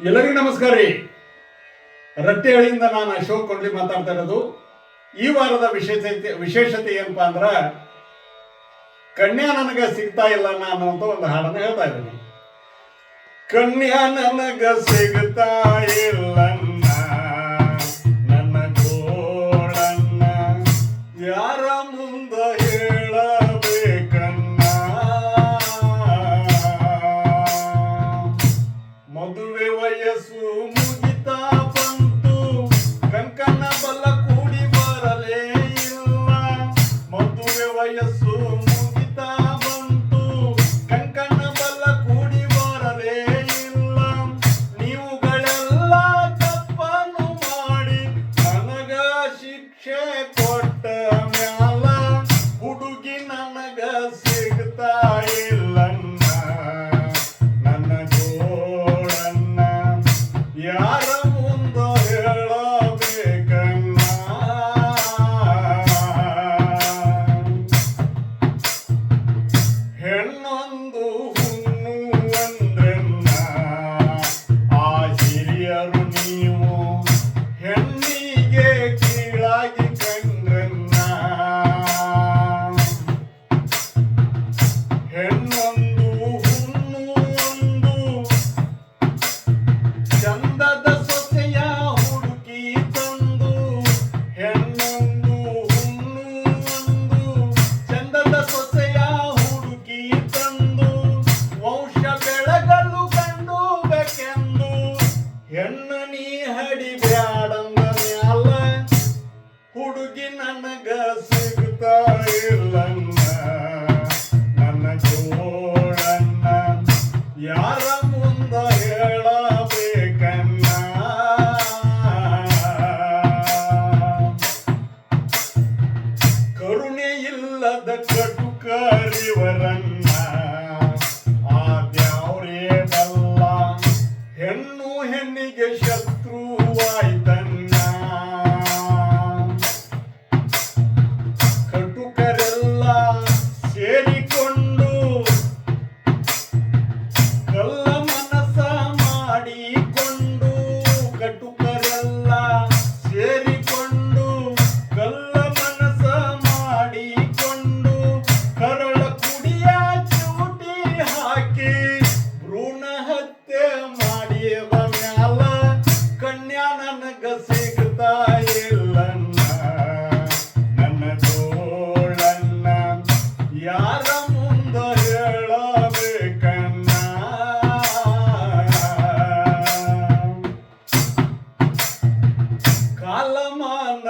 ಎಲ್ಲರಿಗೂ ನಮಸ್ಕಾರ ರೀ. ರಟ್ಟೆಹಳ್ಳಿಯಿಂದ ನಾನು ಅಶೋಕ್ ಕೊಂಡ್ಲಿ ಮಾತಾಡ್ತಾ ಇರೋದು. ಈ ವಾರದ ವಿಶೇಷತೆ ವಿಶೇಷತೆ ಏನಪ್ಪಾ ಅಂದ್ರ, ಕನ್ಯಾ ನನಗ ಸಿಗ್ತಾ ಇಲ್ಲ ನಾನು ಅಂತ ಒಂದು ಹಾಡನ್ನು ಹೇಳ್ತಾ ಇದ್ದೀನಿ. ಕನ್ಯಾ ನನಗ ಸಿಗ್ತಾ ಇಲ್ಲ ನನ್ನ ಯಾರ ಮುಂದ ಮದುವೆ ವಯಸ್ಸು ಮುಗಿತಾ ಬಂತು. ಕಂಕನ ಬಲ್ಲ ಕೂಡಿ ಬರಲೇ ಇಲ್ಲ. ಮದುವೆ ವಯಸ್ಸು ಯಾರ ನೀ ಹಡಿಬ್ಯಾಡಂದ ಮ್ಯಾಲ ಹುಡುಗಿ ನನಗ